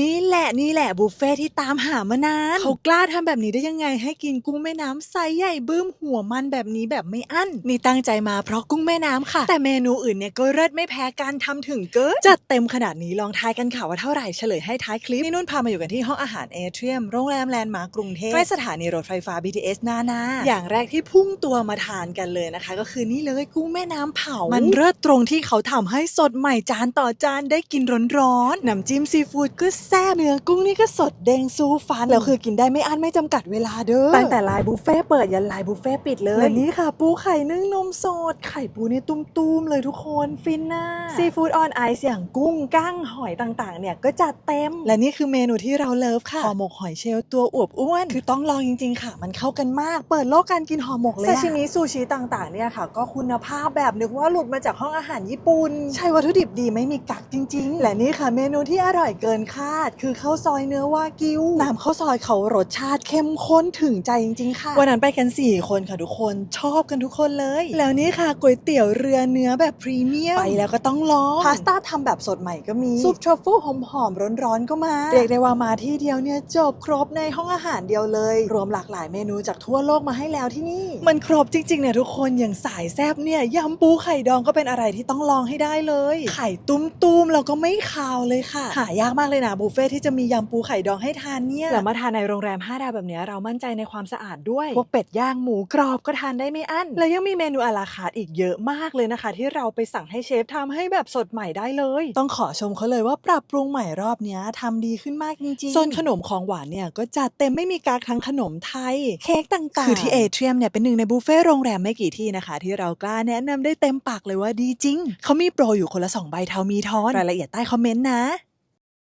นี่แหละนี่แหละบุฟเฟ่ที่ตามหามานานเขากล้าทำแบบนี้ได้ยังไง ให้กินกุ้งแม่น้ำไซส์ใหญ่บึ้มหัวมันแบบนี้แบบไม่อั้นนี่ตั้งใจมาเพราะกุ้งแม่น้ำค่ะ แต่เมนูอื่นเนี่ยก็เลิศไม่แพ้การทำถึงเกินจัดเต็มขนาดนี้ลองทายกันค่ะว่าเท่าไหร่เฉลยให้ท้ายคลิปนี่นุ่นพามาอยู่กันที่ห้องอาหารเอเทียมโรงแรมแลนด์มาร์กกรุงเทพใกล้สถานีรถไฟฟ้า BTS นานาอย่างแรกที่พุ่งตัวมาทานกันเลยนะคะ ก็คือนี่เลยกุ้งแม่น้ำเผา มันเลิศตรงที่เขาทำให้สดใหม่จานต่อจานได้กินร้อนๆน้ำจิ้มซีฟู้ดก็แซ่บเนื้อกุ้งนี่ก็สดเด้งสู้ฟันแล้วคือกินได้ไม่อั้นไม่จำกัดเวลาเด้อตั้งแต่ไลน์บุฟเฟ่ต์เปิดยันไลน์บุฟเฟ่ต์ปิดเลยและนี่ค่ะ ปูไข่นึ่งนมสด ไข่ปูนี่ตุ้มๆเลยทุกคนฟินน่าซีฟู้ดออนไอซ์อย่างกุ้งกั้งหอยต่างๆ เนี่ยก็จัดเต็ม และนี่คือเมนูที่เราเลิฟค่ะห่อหมกหอยเชลล์ตัวอวบอ้วน คือต้องลองจริง ๆ ค่ะ มันเข้ากันมาก เปิดโลกการกินห่อหมกเลยซาชิมิซูชิต่างๆเนี่ยค่ะ ก็คุณภาพแบบนึกว่าหลุดมาจากห้องอาหารญี่ปุ่น ใช่วัตถุดิบดีไม่มีกักจริง ๆ และนี่ค่ะเมนูที่อร่อยเกินคาดคือข้าวซอยเนื้อวากิวน้ำข้าวซอยเขารสชาติเข้มข้นถึงใจจริง ๆ ค่ะ วันนั้นไปกัน 4 คนค่ะทุกคนชอบกันทุกคนเลย แล้วนี่ค่ะก๋วยเตี๋ยวเรือเนื้อแบบพรีเมียมไปแล้วก็ต้องลองพาสต้าทำแบบสดใหม่ก็มี ซุปทรัฟเฟิลหอมๆร้อนๆก็มาเรียกได้ว่ามาที่เดียวเนี่ยจบครบในห้องอาหารเดียวเลย รวมหลากหลายเมนูจากทั่วโลกมาให้แล้วที่นี่ มันครบจริงๆเนี่ยทุกคนอย่างสายแซบเนี่ยยำปูไข่ดองก็เป็นอะไรที่ต้องลองให้ได้เลย ไข่ตุ้มๆแล้วก็ไม่คาวเลยค่ะ หายากมากเลยนะบุฟเฟ่ที่จะมียำปูไข่ดองให้ทานเนี่ยแล้วมาทานในโรงแรม5ดาวแบบเนี้ยเรามั่นใจในความสะอาดด้วย พวกเป็ดย่างหมูกรอบก็ทานได้ไม่อั้น แล้วยังมีเมนูอาราคาร์ทอีกเยอะมากเลยนะคะ ที่เราไปสั่งให้เชฟทำให้แบบสดใหม่ได้เลย ต้องขอชมเขาเลยว่าปรับปรุงใหม่รอบเนี้ยทำดีขึ้นมากจริงๆโซนขนมของหวานเนี่ยก็จัดเต็มไม่มีกากทั้งขนมไทย เค้กต่างๆคือที่เอเทียมเนี่ยเป็นหนึ่งในบุฟเฟ่ต์โรงแรมไม่กี่ที่นะคะ ที่เรากล้าแนะนำได้เต็มปากเลยว่าดีจริงเขามีโปรอยู่คนละสองใบเท่ามีทอนรายละเอียดใต้คอมเมนต์นะ